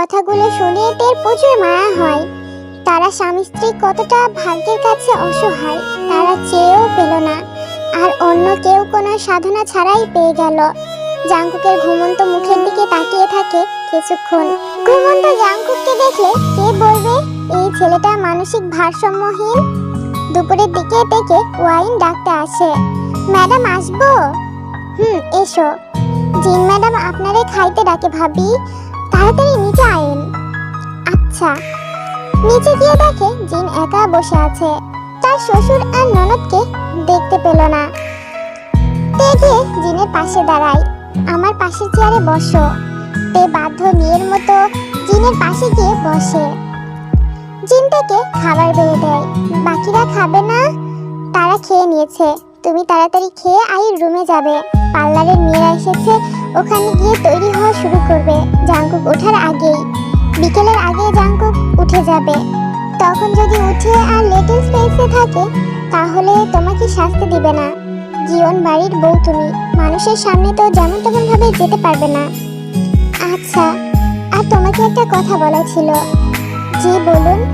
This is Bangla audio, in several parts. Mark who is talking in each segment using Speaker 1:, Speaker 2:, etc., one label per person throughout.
Speaker 1: কথাগুলো শুনে তের প্রচুর মায়া হয়। তারা স্বামী স্ত্রী কতটা ভাগ্যের কাছে অসহায়, তারা চেয়েও পেল না। আর অন্য কেউ কোনো সাধনা ছাড়াই পেয়ে গেল। জাঙ্কুকের ঘুমন্ত মুখের দিকে তাকিয়ে থাকে কিছুক্ষণ। ঘুমন্ত জাঙ্কুককে দেখলে কে বলবে, এই ছেলেটা মানসিক ভারসাম্যহীন? দুপুরের দিকে ডেকে ওয়াইন ডাকতে আসে, ম্যাডাম, আসব? হুম, এসো। জিন ম্যাডাম, আপনারে খাইতে ডাকে ভাবি। তাড়াতাড়ি নিচে আইন আচ্ছা। নিচে গিয়ে দেখে জিন একা বসে আছে। তার শ্বশুর আর ননদকে দেখতে পেল না। তে গিয়ে জিনের পাশে দাঁড়ায়। আমার পাশের চেয়ারে বসো। তে বাধ্য মেয়ের মতো জিনের পাশে গিয়ে বসে। জিন থেকে খাবার বেড়ে দেয়। বাকিরা খাবে না? তারা খেয়ে নিয়েছে। তুমি তাড়াতাড়ি খেয়ে আইর রুমে যাবে। পার্লারের মেয়েরা এসেছে। ওখানে গিয়ে তৈরি হওয়া শুরু করবে। জাঙ্কুক ওঠার আগেই। বিকেলের আগে জাঙ্কুক উঠে যাবে। তখন যদি উঠে আর লিটল স্পেসে থাকে, তাহলে তোমাকে শাস্তি দিবে না। জীবন বাড়ির বউ তুমি। মানুষের সামনে তো যেমন তেমন ভাবে যেতে পারবে না। আচ্ছা আর তোমাকে একটা কথা বলা ছিল। জি, বলুন।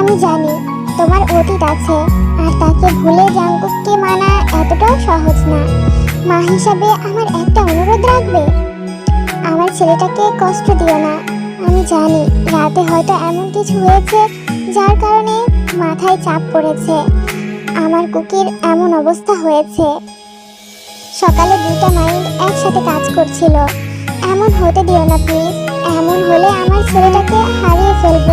Speaker 1: আমি জানি, তোমার অতীত আছে, আর তাকে ভুলে জাঙ্কুককে মানা এতটাও সহজ না। মা হিসাবে আমার একটা অনুরোধ ছেলেটাকে কষ্ট দিও না। আমি জানি রাতে হয়তো এমন কিছু হয়েছে যার কারণে মাথায় চাপ পড়েছে। আমার কুকির এমন অবস্থা হয়েছে। সকালে দুইটা মাইন্ড একসাথে কাজ করছিল। এমন হতে দিও না প্লিজ এমন হলে আমার ছেলেটাকে হারিয়ে ফেলব।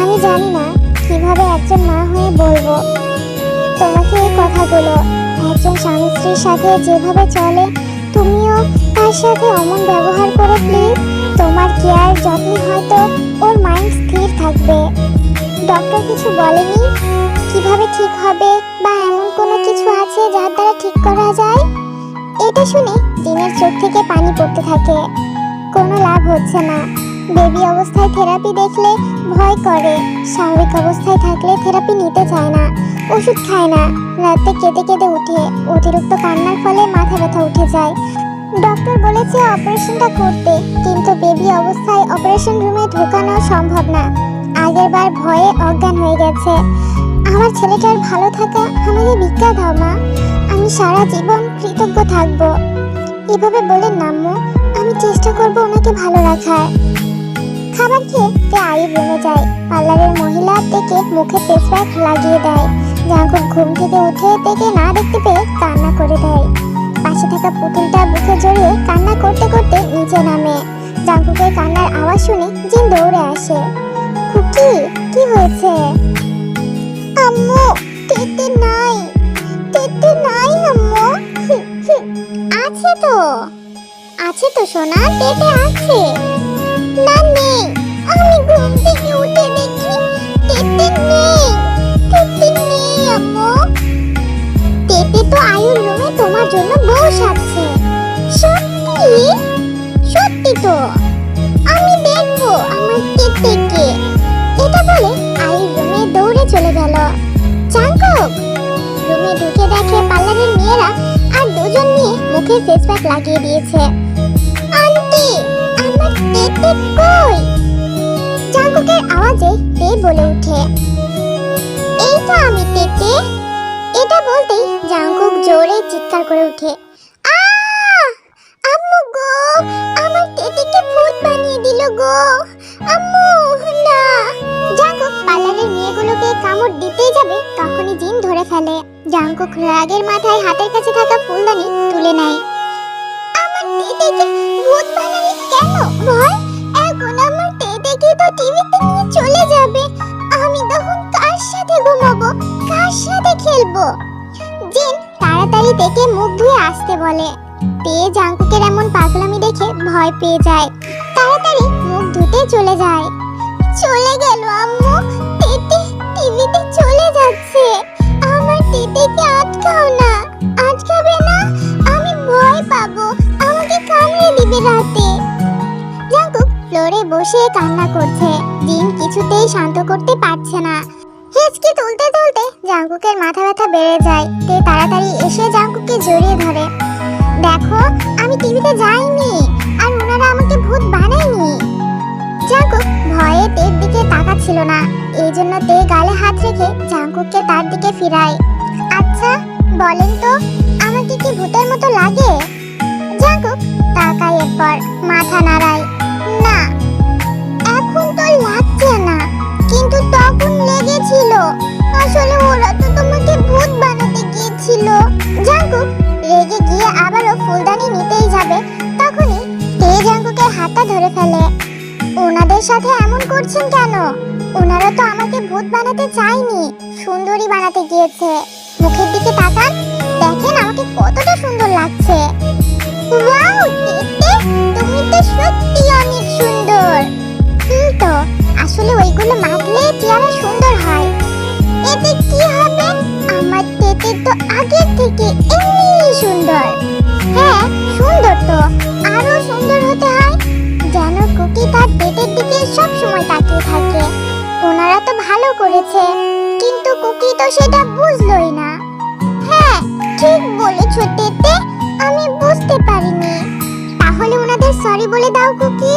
Speaker 1: আমি জানি না কীভাবে একজন মা হয়ে বলব। তোমাকে এই কথাগুলো, একজন স্বামী স্ত্রীর সাথে যেভাবে চলে তুমিও তার সাথে অমন ব্যবহার করো প্লিজ তোমার কেয়ার যত্নে হয়তো ওর মাইন্ড স্থির থাকবে। ডক্টর কিছু বলেনি? কীভাবে ঠিক হবে বা এমন কোনো কিছু আছে যার দ্বারা ঠিক করা যায়? এটা শুনে দিনের চোখ থেকে পানি পড়তে থাকে। কোনো লাভ হচ্ছে না। বেবি অবস্থায় থেরাপি দেখলে ভয় করে, স্বাভাবিক অবস্থায় থাকলে থেরাপি নিতে চায় না, ওষুধ খায় না, রাতে কেঁদে কেঁদে উঠে অতিরিক্ত কান্নার ফলে মাথা ব্যথা উঠে যায়। ডক্টর বলেছে অপারেশনটা করতে, কিন্তু বেবি অবস্থায় অপারেশন রুমে ঢোকানো সম্ভব না। আগেরবার ভয়ে অজ্ঞান হয়ে গেছে। আমার ছেলেটার ভালো থাকা আমাকে ভিক্ষা দাও, মা। আমি সারা জীবন কৃতজ্ঞ থাকব। এভাবে বলেন নাম্মু আমি চেষ্টা করব ওনাকে ভালো রাখার। খাবার খেয়ে তে রুমে যায়। পার্লারের মহিলা থেকে মুখে ফেস প্যাক লাগিয়ে দেয়। জাঙ্কুক ঘুম থেকে উঠে থেকে না দেখতে পেয়ে কান্না করে দেয়। পাশে থাকা পুতুলটা বুকে জড়িয়ে কান্না করতে করতে নিচে নামে। জাঙ্কুকের কান্নার আওয়াজ শুনে জিন দৌড়ে আসে। কুকি কি হয়েছে? আম্মু তেতে নাই তেতে নাই আম্মু। আছে তো। আছে তো সোনা তেতে আছে। না নেই আমি তোমার জন্য বউ সত্যি? সত্যি তো। আমি দেখব আমার তেতেকে এটা বলে দৌড়ে চলে গেল। চাঙ্কক রুমে ঢুকে দেখে পার্লারের মেয়েরা আর দুজন নিয়ে মুখে ফেস লাগিয়ে দিয়েছে। আন্টি, আমার তেতে কই? আওয়াজে বলে এই তো আমি এটা বলতেই জোরে চিৎকার করে! আম্মু গো, আমার ভূত বানিয়ে দিল গো। আম্মু না মেয়েগুলোকে কামড় যাবে তখনই জিন ধরে ফেলে। জাঙ্কুক রাগের মাথায় হাতের কাছে থাকা ফুলদানি তুলে নেয়। আমার তেতেকে ভূত বানালে কেন ভয় তেতেকে টিভিতে নিয়ে চলে যাবে। আমি তখন কার সাথে ঘুমাবো? কার সাথে খেলব? জিন তাড়াতাড়ি দেখে মুখ ধুয়ে আসতে বলে। তে জাঙ্কুকের এমন পাগলামি দেখে ভয় পেয়ে যায়। তাড়াতাড়ি মুখ ধুতে চলে যায়। চলে গেল, আম্মু। তেতে টিভিতে চলে যাচ্ছে। আমার তেতেকে আটকাও না। আটকাবে না? আমি ভয় পাবো। আমাকে কামড়ে দিবে রাতে। ফ্লোরে বসে কান্না করছে। দিন কিছুতেই শান্ত করতে পারছে না। হেঁচকি তুলতে তুলতে জাঙ্কুকের মাথা ব্যথা বেড়ে যায়। তে তাড়াতাড়ি এসে জাঙ্কুককে জড়িয়ে ধরে। দেখো, আমি টিভিতে যাইনি, আর ওনারা আমাকে ভূত বানায়নি। লাগছিল না। এই জন্য তে গালে হাত রেখে জাঙ্কুককে তার দিকে ফিরায়। আচ্ছা বলেন তো, আমাকে কি ভূতের মতো লাগে? জাঙ্কুক তাকায় এরপর মাথা নাড়ায়। লাগছে না। কিন্তু তখন লেগেছিল। আসলে ওরা তো তোমাকে ভূত বানাতে গিয়েছিল। জাঙ্কুক রেগে গিয়ে আবারও ফুলদানি নিতেই যাবে। তখনই তে জাঙ্কুকের হাতটা ধরে ফেলে? ওনাদের সাথে এমন করছেন কেন? ওনারা তো আমাকে ভূত বানাতে চায়নি, সুন্দরী বানাতে গিয়েছে। মুখের দিকে তাকান, দেখেন আমাকে কতটা সুন্দর লাগছে। ওয়াও তেতে তুমি তো সত্যি অনেক সুন্দর। হুম তো আসলে ওইগুলো মাখলে চেহারা সুন্দর হয়। এতে কি হবে? আমার তেতে তো আগের থেকে এমনিই সুন্দর। হ্যাঁ সুন্দর তো। আরও সুন্দর হতে হয় যেন কুকি তার পেটের দিকে সব সময় তাকিয়ে থাকে। ওনারা তো ভালো করেছে, কিন্তু কুকি তো সেটা বুঝলোই না। হ্যাঁ ঠিক বলেছ তেতে, আমি বুঝতে পারিনি। তাহলে ওনাদের সরি বলে দাও, কুকি।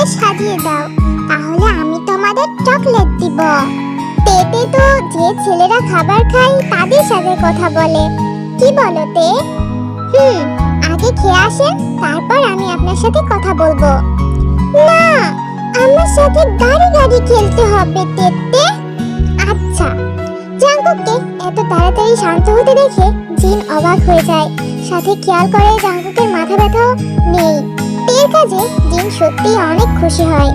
Speaker 1: করে সাজিয়ে দাও। তাহলে আমি তোমাদের চকলেট দিব। তেতে তো যে ছেলেরা খাবার খায় তাদের সাথে কথা বলে। কি বলো তে? হুম, আগে খেয়ে আসেন, তারপর আমি আপনার সাথে কথা বলব। না, আমার সাথে গাড়ি গাড়ি খেলতে হবে তেতে আচ্ছা জাঙ্কুককে এত তাড়াতাড়ি শান্ত হতে দেখে জিন অবাক হয়ে যায়। সাথে খেয়াল করে জাঙ্কুকের মাথা ব্যথাও নেই। তের কাজে জিন সত্যি অনেক খুশি হয়।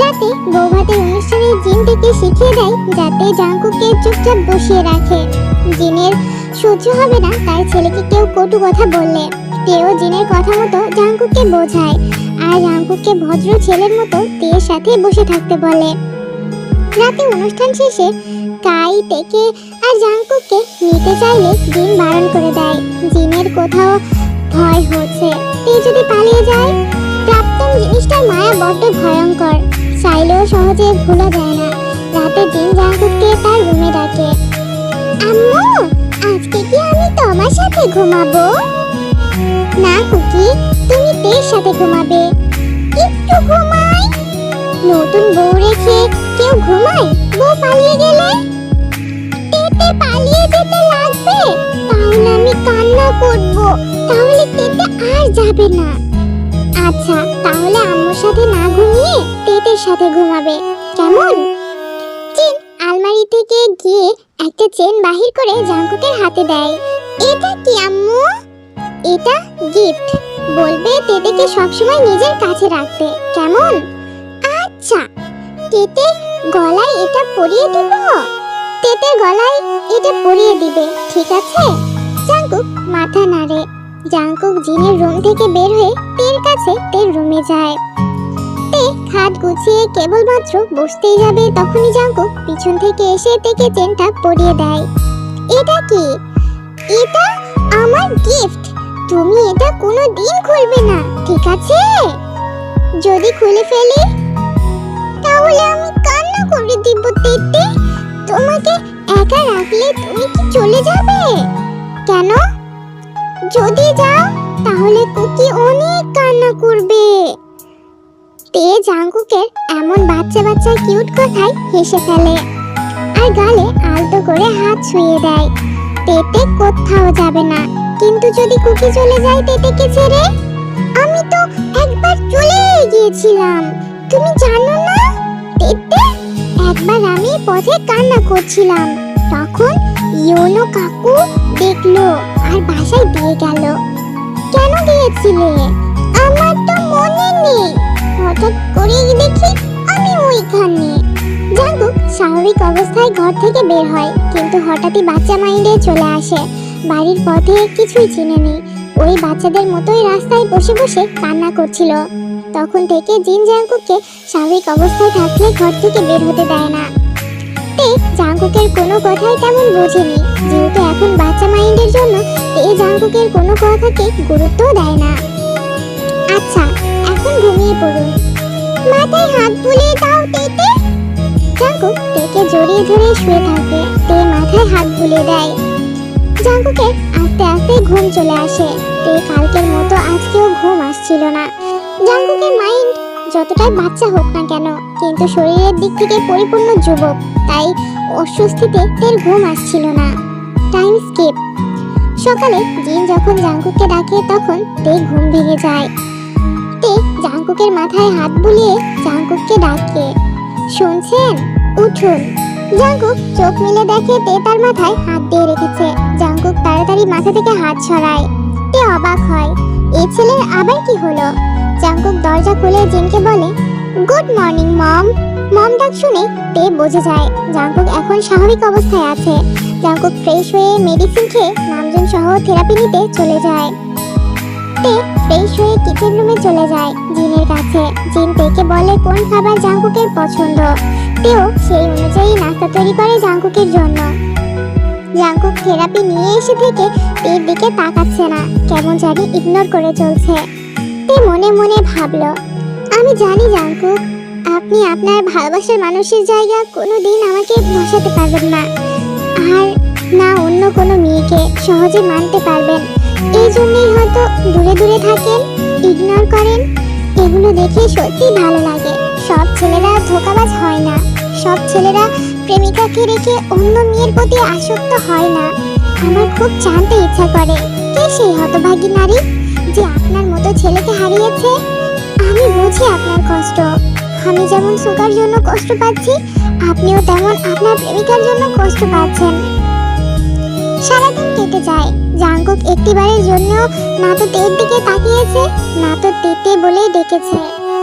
Speaker 1: রাতে বৌভাতের অনুষ্ঠানে জিন থেকে শিখিয়ে দেয় যাতে জাঙ্কুককে চুপচাপ বসিয়ে রাখে। জিনের সহ্য হবে না, তাই ছেলেকে কেউ কটু কথা বললে। তেও জিনের কথা মতো জাঙ্কুককে বোঝায় আর জাঙ্কুককে ভদ্র ছেলের মতো তের সাথে বসে থাকতে বলে। রাতে অনুষ্ঠান শেষে কাই, তেকে আর জাঙ্কুককে নিতে চাইলে জিন বারণ করে দেয়। জিনের কোথাও ভয় হচ্ছে। তে যদি পালিয়ে যায়? প্রাপ্তম জিনিসটার মায়া বড্ড ভয়ঙ্কর। চাইলেও সহজে ভুলা যায় না। রাতে জিন জাঙ্কুককে তার রুমে ডাকে, আম্মু, আজকে কি আমি তোমার সাথে ঘুমাবো? না কুকি, তুমি তের সাথে ঘুমাবে। একটু ঘুমাই। নতুন বউ রেখে কেউ ঘুমায়? বউ পালিয়ে গেলে? তেতে পালিয়ে যেতে লাগবে, তাহলে আমি কান্না করব। তাহলে তেতে আর যাবে না। আচ্ছা তাহলে আম্মুর সাথে না ঘুমিয়ে তেতের সাথে ঘুমাবে। কেমন? চেন আলমারি থেকে গিয়ে একটা চেন বাহির করে জাঙ্কুকের হাতে দেয়। এটা কি আম্মু? এটা গিফট। বলবে তেতেকে সবসময় নিজের কাছে রাখতে। কেমন? আচ্ছা তেতে গলায় এটা পরিয়ে দিব? তেতে গলায় এটা পরিয়ে দিবে, ঠিক আছে? জাঙ্কুক মাথা নাড়ে। জাঙ্কুক জিনের রুম থেকে বের হয়ে তের কাছে তের রুমে যায়। তে খাট গুছিয়ে কেবলমাত্র বসতেই যাবে, তখনই জাঙ্কুক পিছন থেকে এসে তেকে চেনটা পরিয়ে দেয়। এটা কি? এটা আমার গিফট। তুমি এটা কোনো দিন খুলবে না, ঠিক আছে? যদি খুলে ফেলি, তাহলে আমি কান্না করে দিব তেতে। তোমাকে একা রাখলে তুমি কি চলে যাবে? কেন? যদি যাও, তাহলে কুকি অনেক কান্না করবে। তে জাঙ্কুকের এমন বাচ্চা বাচ্চা কিউট কথায় হেসে ফেলে আর গালে আলতো করে হাত ছুঁয়ে দেয়। তেতে কোথাও যাবে না, কিন্তু যদি কুকি চলে যায় তেতেকে ছেড়ে, আমি তো একবার চলে গিয়েছিলাম। তুমি জানো না? তেতে একবার আমি পথে কান্না করছিলাম, তখন ইয়োনো কাকু দেখল। আর বাসায় দিয়ে গেল। কেন গিয়েছিলে আমার তো মনে নেই। হঠাৎ করে দেখি আমি ওইখানে জাঙ্কুক স্বাভাবিক অবস্থায় ঘর থেকে বের হয়, কিন্তু হঠাৎই বাচ্চা মাইন্ডে চলে আসে। বাড়ির পথে কিছুই চিনে নেই। ওই বাচ্চাদের মতোই রাস্তায় বসে বসে কান্না করছিল। তখন থেকে জিন জাঙ্কুককে স্বাভাবিক অবস্থায় থাকলে ঘর থেকে বের হতে দেয় না। তে জাঙ্কুকের কোনো কথাই তেমন বোঝেনি। যেহেতু এখন বাচ্চা মাইন্ডের জন্য তে জাঙ্কুকের কোনো কথাকে গুরুত্ব দেয় না। আচ্ছা এখন ঘুমিয়ে পড়ুন। মাথায় হাত বুলিয়ে দাও তেতে জাঙ্কুক তেকে জড়িয়ে ধরে শুয়ে থাকে। তে মাথায় হাত বুলিয়ে দেয়। জাঙ্কুকের আস্তে আস্তে ঘুম চলে আসে। তে কালকের মতো আজকেও ঘুম আসছিল না। জাঙ্কুকের মাইন্ড যতটাই বাচ্চা হোক না কেন, কিন্তু শরীরের দিক থেকে পরিপূর্ণ যুবক, তাই অস্বস্তিতে তের ঘুম আসছিল না। টাইম স্কিপ সকালে জিন যখন জাঙ্কুককে ডাকে, তখন তে ঘুম ভেঙে যায়। তে জাঙ্কুকের মাথায় হাত বুলিয়ে জাঙ্কুককে ডাকে, শুনছেন? উঠুন। জাঙ্কুক চোখ মিলে দেখে তে তার মাথায় হাত দিয়ে রেখেছে। জাঙ্কুক তাড়াতাড়ি মাথা থেকে হাত সরায়। তে অবাক হয়, এ ছেলের আবার কি হলো? জাঙ্কুক দরজা খুলে জিনকে বলে, গুড মর্নিং, মম। মম ডাক শুনে তে বুঝে যায়, জাঙ্কুক এখন স্বাভাবিক অবস্থায় আছে। জাঙ্কুক ফ্রেশ হয়ে মেডিসিন খেয়ে নামজুন সহ থেরাপি নিতে চলে যায়। তে ফ্রেশ হয়ে কিচেন রুমে চলে যায় জিনের কাছে। জিন তেকে বলে কোন খাবার জাঙ্কুকের পছন্দ। তেও সেই অনুযায়ী নাস্তা তৈরি করে জাঙ্কুকের জন্য। জাঙ্কুক থেরাপি নিয়ে এসে থেকে তের দিকে তাকাচ্ছে না, কেমন জানি ইগনোর করে চলছে। তে মনে মনে ভাবলো, আমি জানি জাঙ্কুক, আপনি আপনার ভালোবাসার মানুষের জায়গা কোনো দিন আমাকে বসাতে পারবেন না। আর না অন্য কোনো মেয়েকে সহজে মানতে পারবেন। এই জন্যই হয়তো দূরে দূরে থাকেন ইগনোর করেন। এগুলো দেখে সত্যি ভালো লাগে। সব ছেলেরা ধোকাবাজ হয় না। সব ছেলেরা প্রেমিকাকে রেখে অন্য মেয়ের প্রতি আসক্ত হয় না। আমার খুব জানতে ইচ্ছা করে, কে সেই হতভাগী নারী? যে আপনার মতো ছেলেকে হারিয়েছে, আমি বুঝি আপনার কষ্ট। আমি যেমন সুগার জন্য কষ্ট পাচ্ছি, আপনিও তেমন আপনার প্রেমিকার জন্য কষ্ট পাচ্ছেন। সারাদিন কেটে যায়। জাঙ্কুক একটিবারের জন্য না তো তের দিকে তাকিয়েছে, না তো তেতে বলেই ডেকেছে।